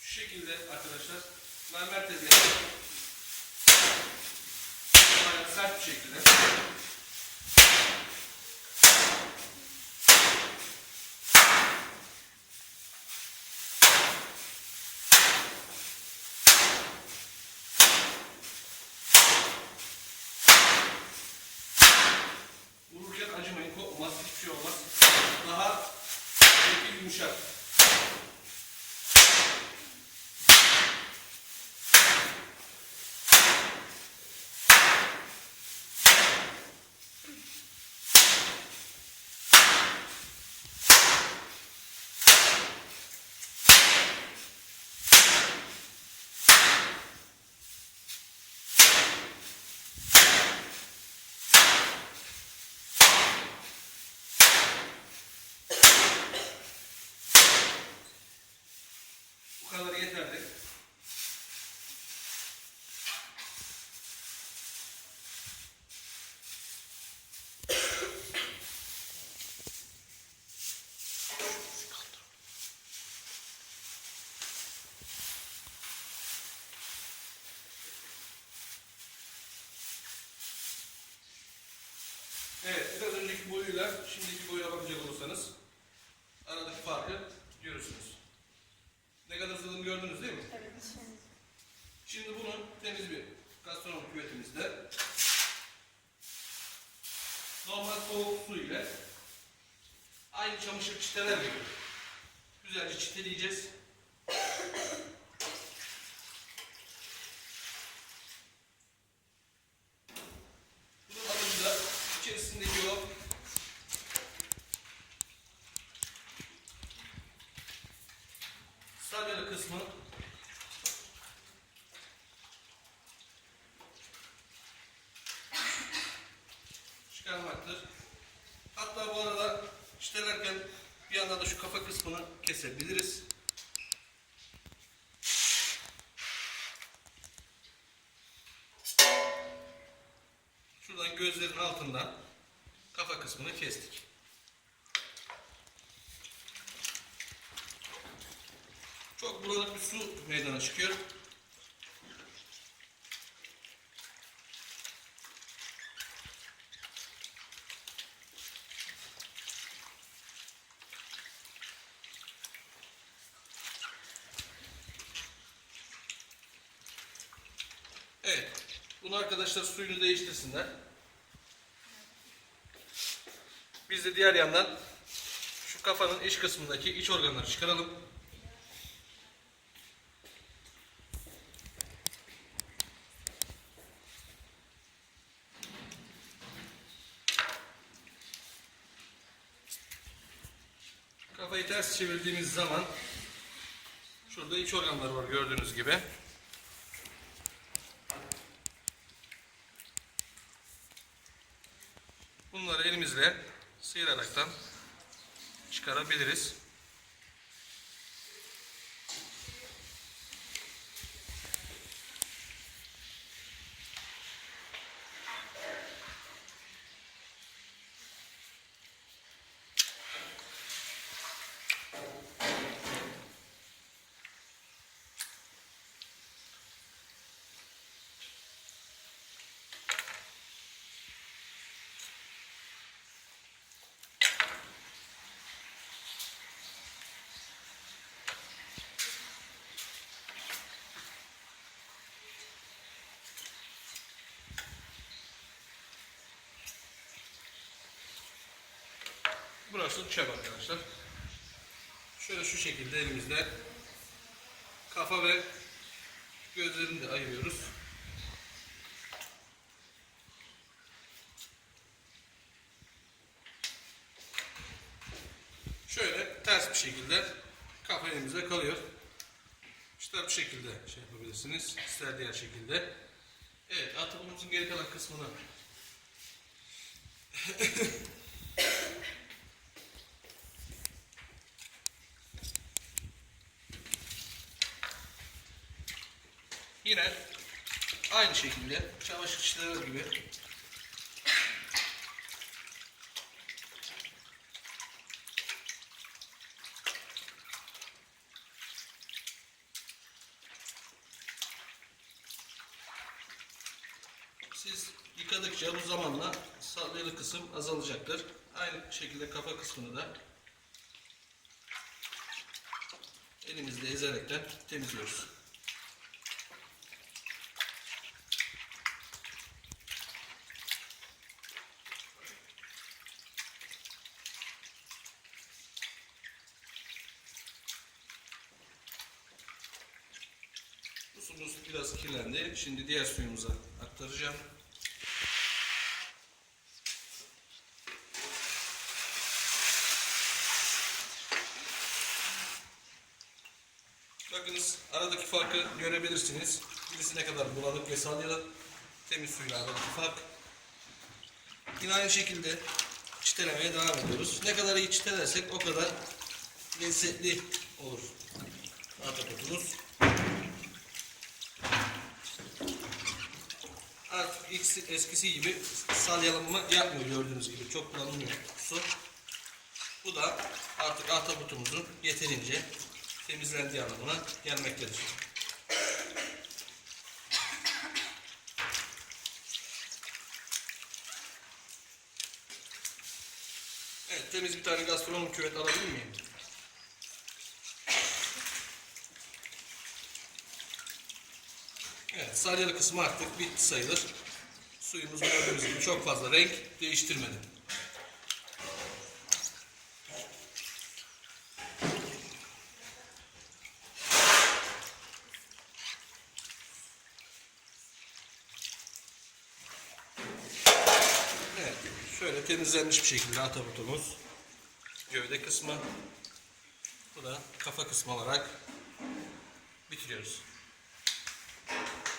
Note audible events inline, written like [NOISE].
Şu şekilde arkadaşlar mermer tezgahı sert bir şekilde Evet, biraz önceki boyuyla şimdiki boyuna bakacak olursanız aradaki farkı görürsünüz. Ne kadar hızlı gördünüz değil mi? Evet. Şimdi bunu temiz bir gastronomik küvetimizde normal soğuk su ile aynı çamaşır çiteler gibi güzelce çiteleyeceğiz. Bunun alınca içerisindeki o salyalı kısmı çıkarmaktır. Hatta bu arada işlerken bir yandan da şu kafa kısmını kesebiliriz. Şuradan gözlerin altından kafa kısmını kestik. Çok bulanık bir su meydana çıkıyor. Evet. Bunu arkadaşlar suyunu değiştirsinler. Biz de diğer yandan şu kafanın iç kısmındaki iç organları çıkaralım. Kafayı ters çevirdiğimiz zaman şurada iç organlar var gördüğünüz gibi. Bunları elimizle sıyıraraktan çıkarabiliriz. Burası çöp arkadaşlar. Şöyle şu şekilde elimizde kafa ve gözlerini de ayırıyoruz. Şöyle ters bir şekilde kafa elimizde kalıyor. İster bu şekilde şey yapabilirsiniz, ister diğer şekilde. Evet, atımımızın geri kalan kısmını [LAUGHS] Yine aynı şekilde çamaşır çamaşırçıları gibi Siz yıkadıkça bu zamanla salyalı kısım azalacaktır. Aynı şekilde kafa kısmını da elimizle ezerekten temizliyoruz. Suyumuz biraz kirlendi. Şimdi diğer suyumuza aktaracağım. Bakınız aradaki farkı görebilirsiniz. Birisi ne kadar bulanık ve salyalı. Temiz suyla aradaki fark. Yine aynı şekilde çitelemeye devam ediyoruz. Ne kadar iyi çitelersek o kadar lezzetli olur. Atakotumuz. Artık eksi- eskisi gibi salyalanma yapmıyor gördüğünüz gibi. Çok kullanılmıyor su. Bu da artık ahtapotumuzun yeterince temizlendiği anlamına gelmektedir. Evet, temiz bir tane gastronom küvet alabilir miyim? Evet, salyalı kısmı artık bitti sayılır. Suyumuz gördüğünüz gibi çok fazla renk değiştirmedi. Evet, şöyle temizlenmiş bir şekilde atapotumuz. Gövde kısmı. Bu da kafa kısmı olarak bitiriyoruz.